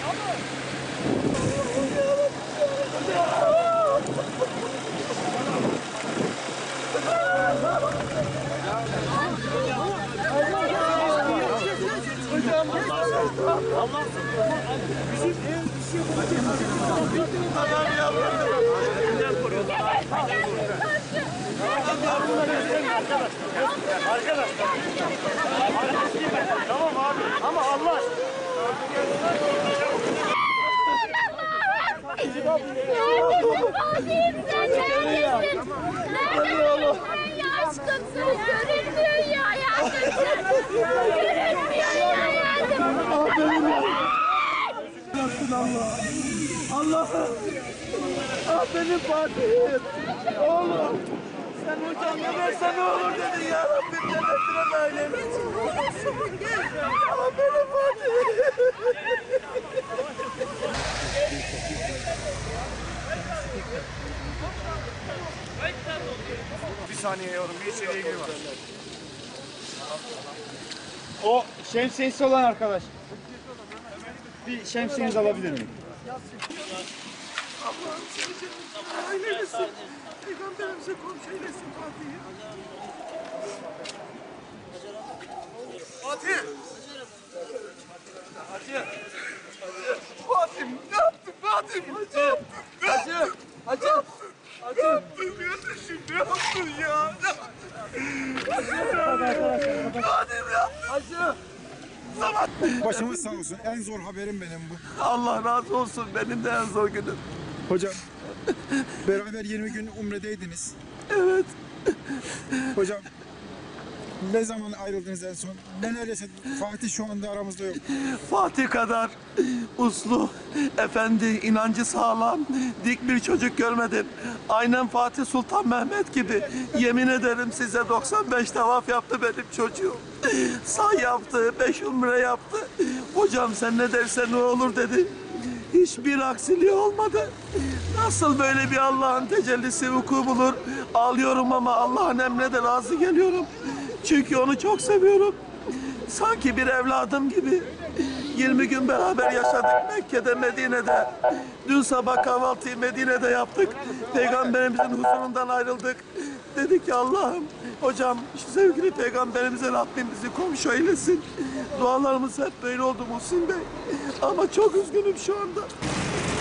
Come on. Allah bizim şey yapacak. Bildiğin kadar yapmadım. Elinden koruyorsun. Arkadaşlar. Tamam abi ama Allah aşkına. Fatih'im sen neredesin? Neredesin sen ya aşkımsın? Görünmüyor ya hayatımsın. Görünmüyor ya hayatım. Yaptın Allah. Allah'ım. Ah benim Fatih'im. Oğlum. Sen hocam ne versen ne olur dedin ya Rabbim cennetine eylesin. Ah benim Fatih'im. Bir saniye yavrum bir içeriye gir var. O şemsiyesi olan arkadaş. Bir şemsiyenizi alabilir miyim? Allah'ım seni cennetine nail eylesin. Peygamberimize komşu eylesin Fatih'im. Fatih! Hacı! Fatih ne yaptın Fatih? Hacı! Hacı! Hacı! Hacı! Ne yaptın kardeşim ne yaptın ya? Fatih ne yaptın? Hacı! Zaman! Başımız sağ olsun. En zor haberim benim bu. Allah razı olsun benim de en zor günüm. Hocam beraber 20 gün umredeydiniz. Evet. Hocam ne zaman ayrıldınız en son? Ne neredeyse Fatih şu anda aramızda yok. Fatih kadar uslu, efendi, inancı sağlam, dik bir çocuk görmedim. Aynen Fatih Sultan Mehmet gibi. Yemin ederim size 95 tavaf yaptı benim çocuğum. Say yaptı, beş umre yaptı. Hocam sen ne dersen ne olur dedi. Hiçbir aksiliği olmadı. Nasıl böyle bir Allah'ın tecellisi vuku bulur? Ağlıyorum ama Allah'ın emrine de razı geliyorum. Çünkü onu çok seviyorum. Sanki bir evladım gibi. 20 gün beraber yaşadık Mekke'de, Medine'de. Dün sabah kahvaltıyı Medine'de yaptık. Peygamberimizin huzurundan ayrıldık. Dedik ki Allah'ım, hocam şu sevgili peygamberimize Rabbim bizi komşu eylesin. Dualarımız hep böyle oldu Muhsin Bey. Ama çok üzgünüm şu anda.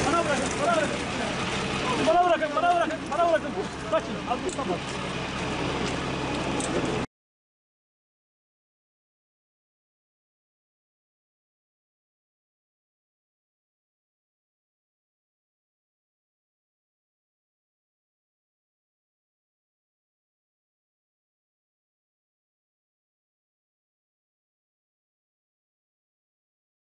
Bana bırakın, bana bırakın. Bana bırakın, bana bırakın, bana bırakın. Kaçın, al Mustafa.